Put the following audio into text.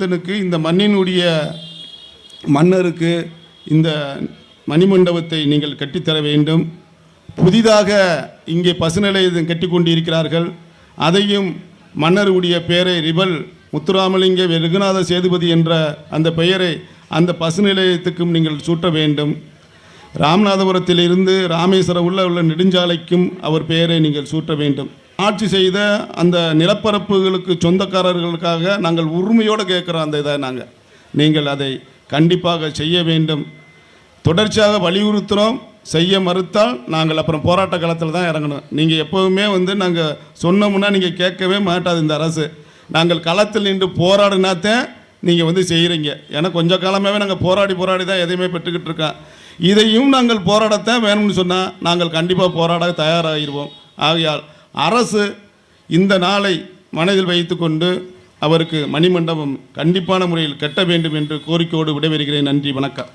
மனிதனுக்கு இந்த மண்ணினுடைய மன்னருக்கு இந்த மணிமண்டபத்தை நீங்கள் கட்டித்தர வேண்டும். புதிதாக இங்கே பசுநிலையம் கட்டி கொண்டிருக்கிறார்கள். அதையும் மன்னருடைய பெயரை ரிபல் முத்துராமலிங்க வெகுநாத சேதுபதி என்ற அந்த பெயரை அந்த பசுநிலையத்துக்கும் நீங்கள் சூட்ட வேண்டும். ராமநாதபுரத்திலிருந்து ராமேஸ்வரம் உள்ள உள்ள நெடுஞ்சாலைக்கும் அவர் பெயரை நீங்கள் சூட்ட வேண்டும். ஆட்சி செய்த அந்த நிலப்பரப்புகளுக்கு சொந்தக்காரர்களுக்காக நாங்கள் உரிமையோடு கேட்குறோம் அந்த இதை நாங்கள் நீங்கள் அதை கண்டிப்பாக செய்ய வேண்டும். தொடர்ச்சியாக வலியுறுத்துகிறோம் செய்ய மறுத்தால் நாங்கள் அப்புறம் போராட்ட காலத்தில் தான் இறங்கணும். நீங்கள் எப்போவுமே வந்து நாங்கள் சொன்னோம்னா நீங்கள் கேட்கவே மாட்டாது இந்த அரசு. நாங்கள் களத்தில் நின்று போராடினாத்தான் நீங்கள் வந்து செய்கிறீங்க ஏன்னா கொஞ்ச காலமாகவே நாங்கள் போராடி போராடி தான் எதையுமே பெற்றுக்கிட்டு இருக்கோம். இதையும் நாங்கள் போராடத்தான் வேணும்னு சொன்னால் நாங்கள் கண்டிப்பாக போராட தயாராகிடுவோம் ஆகையால் அரசு இந்த நாளை மனதில் வைத்துக்கொண்டு அவருக்கு மணிமண்டபம் கண்டிப்பான முறையில் கட்ட வேண்டும் என்று கோரிக்கையோடு விடைபெறுகிறேன். நன்றி வணக்கம்.